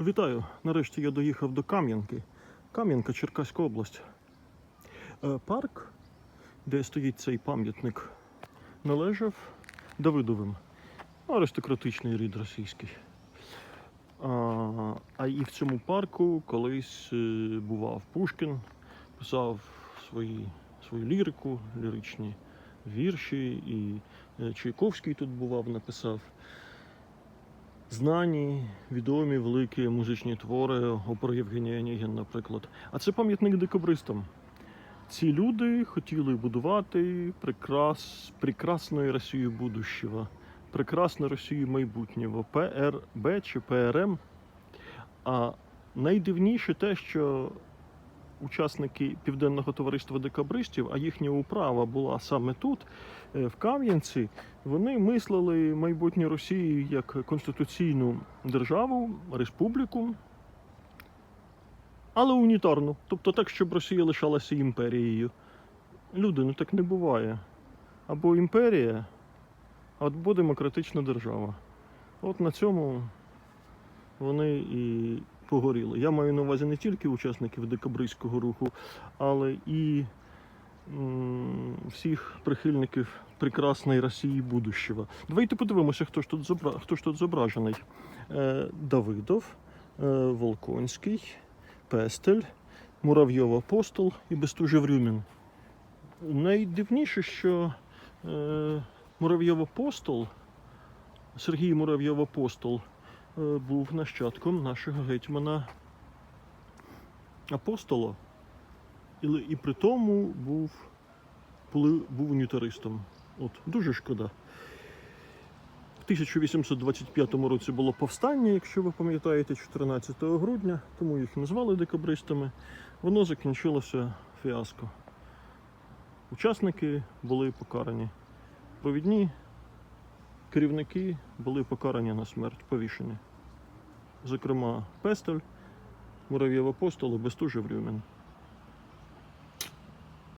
Вітаю! Нарешті я доїхав до Кам'янки. Кам'янка, Черкаська область. Е, Парк, де стоїть цей пам'ятник, належав Давидовим. Аристократичний рід російський. А, а і в цьому парку колись е, бував Пушкін, писав свої, свою лірику, ліричні вірші, і е, Чайковський тут бував, написав знані, відомі великі музичні твори опор Євгенія Онегін, наприклад. А це пам'ятник декабристам. Ці люди хотіли будувати прикрас, прекрасної Росію будущего, прекрасну Росію майбутнього, ПРБ чи ПРМ. А найдивніше те, що учасники Південного товариства декабристів, а їхня управа була саме тут, е, в Кам'янці, вони мислили майбутню Росію як конституційну державу, республіку, але унітарну. Тобто так, щоб Росія лишалася імперією. Люди, ну так не буває. Або імперія, або демократична держава. От на цьому вони і погоріли. Я маю на увазі не тільки учасників декабристського руху, але і всіх прихильників прекрасної Росії будущого. Давайте подивимося, хто ж тут, зобра... хто ж тут зображений. Е, Давидов, е, Волконський, Пестель, Муравйов Апостол і Бестужев Рюмін. Найдивніше, що е, Муравйов Апостол, Сергій Муравйов Апостол, був нащадком нашого гетьмана Апостола. І, і при тому був, був унітаристом. От, дуже шкода. В 1825 році було повстання, якщо ви пам'ятаєте, 14 грудня, тому їх назвали декабристами. Воно закінчилося фіаско. Учасники були покарані. Провідні керівники були покарані на смерть, повішені. Зокрема, Пестель, Мурав'єв Апостол Бестужев Рюмін.